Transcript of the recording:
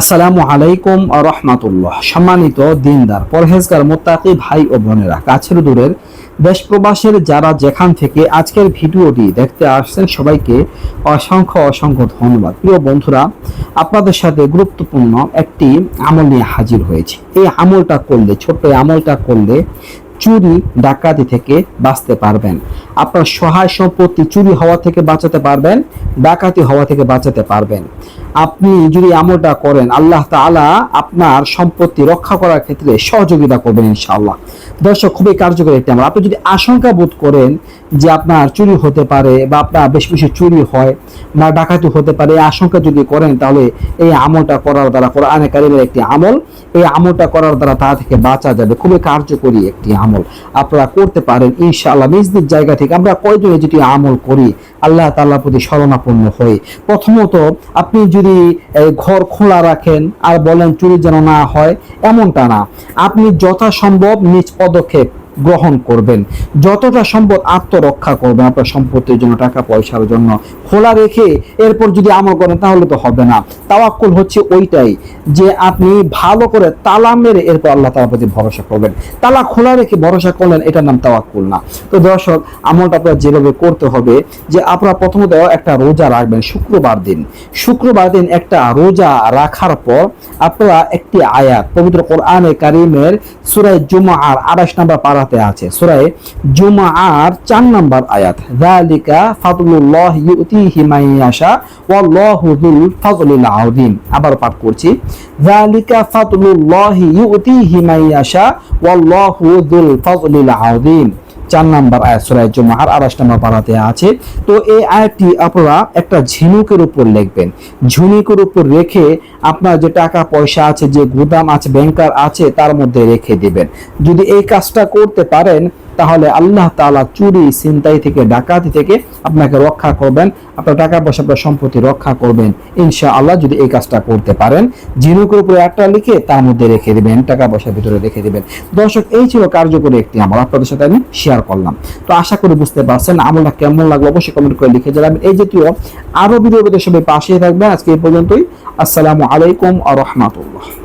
আসসালামু আলাইকুম রহমাতুল্লাহ। সম্মানিত দিনদার, পরহেজগার, মোত্তাকি ভাই ও বোনেরা, কাছের দূরের দেশ প্রবাসের যারা যেখান থেকে আজকের ভিডিওটি দেখতে আসছেন, সবাইকে অসংখ্য অসংখ্য ধন্যবাদ। প্রিয় বন্ধুরা, আপনাদের সাথে গুরুত্বপূর্ণ একটি আমল নিয়ে হাজির হয়েছে। এই আমলটা করলে, ছোট্ট আমলটা করলে চুরি ডাকাতি থেকে বাঁচতে পারবেন। আপনার সহায় সম্পত্তি চুরি হওয়া থেকে বাঁচাতে পারবেন, ডাকাতি হওয়া থেকে বাঁচাতে পারবেন। আপনি যদি আমলটা করেন, আল্লাহ তালা আপনার সম্পত্তি রক্ষা করার ক্ষেত্রে সহযোগিতা করবেন ইনশাআল্লাহ। দর্শক, খুবই কার্যকরী একটি আমল। আপনি যদি আশঙ্কা বোধ করেন যে আপনার চুরি হতে পারে বা আপনার বেশ বেশি চুরি হয় বা ডাকাতি হতে পারে আশঙ্কা যদি করেন, তাহলে এই আমলটা করার দ্বারা কোরআনে কারিমের একটি আমল, এই আমলটা করার দ্বারা তা থেকে বাঁচা যাবে। খুবই কার্যকরী একটি আমল আপনারা করতে পারেন, ইনশাআল্লাহ। নিজ নিজ জায়গা থেকে আমরা কয়জনে যদি আমল করি, আল্লাহ তাআলার প্রতি শরণাপন্ন হয়ে প্রথমত আপনি যদি ঘর খোলা রাখেন আর বলেন চুরি যেন না হয়, এমনটা না। আপনি যথাসম্ভব নিজ পদক্ষেপ গ্রহণ করবেন। যতটা সম্ভব আত্মরক্ষা করবেন, আপনার সম্পত্তির জন্য, টাকা পয়সার জন্য খোলা রেখে এরপর যদি আমল করেন, তাহলে তো হবে না। তাওয়াক্কুল হচ্ছে ওইটাই যে আপনি ভালো করে তালা মেরে এরপর আল্লাহ তালার প্রতি ভরসা করবেন। তালা খোলা রেখে ভরসা করলেন, এটার নাম তাওয়াক্কুল না। তো দর্শক, আমলটা আপনার যেভাবে করতে হবে যে আপনারা প্রথমত একটা রোজা রাখবেন, শুক্রবার দিন। শুক্রবার দিন একটা রোজা রাখার পর আপনারা একটি আয়াত, পবিত্র কোরআনে কারিমের সুরায় জুমা আর আঠাশ নাম্বার পাড়াতে আছে। সুরায় জুমা আর চার নাম্বার আয়াত। জালিকা ফাদলুল্লাহ ইউতিহি মাইয়াশা ওয়াল্লাহু যুল ফাযলিল আযীম। আবার পাঠ করছি। জালিকা ফাদলুল্লাহ ইউতিহি মাইয়াশা ওয়াল্লাহু যুল ফাযলিল আযীম। চার নাম্বার আয়াত সুরায় আর আড়াইশ নাম্বার পাড়াতে আছে। তো এই আয়াতটি আপনারা একটা ঝিনুকের উপর লিখবেন। ঝিনুকের উপর রেখে আপনার যে টাকা পয়সা আছে, যে গুদাম আছে ব্যাংকার আছে, তার মধ্যে রেখে দিবেন। যদি এই কাজটা করতে পারেন তাহলে আল্লাহ তাআলা চুরি, ছিনতাই থেকে, ডাকাতি থেকে আপনাকে রক্ষা করবেন। আপনার টাকা পয়সা, আপনার সম্পত্তি রক্ষা করবেন। ইনশা আল্লাহ যদি এই কাজটা করতে পারেন ঝিনুকের উপরে একটা লিখে তার মধ্যে রেখে দিবেন, টাকা পয়সার ভিতরে রেখে দিবেন। দর্শক, এই ছিল কার্যকরী একটি আমল। আপনাদের সাথে আমি শেয়ার করলাম। তো আশা করি বুঝতে পারছেন আমলটা কেমন লাগল, অবশ্যই কমেন্ট করে লিখে জানাবেন। এই জাতীয় আরও ভিডিও সবাই পাশে থাকবেন আজকে এই পর্যন্তই। আসসালামু আলাইকুম আ রহমাতুল্লাহ।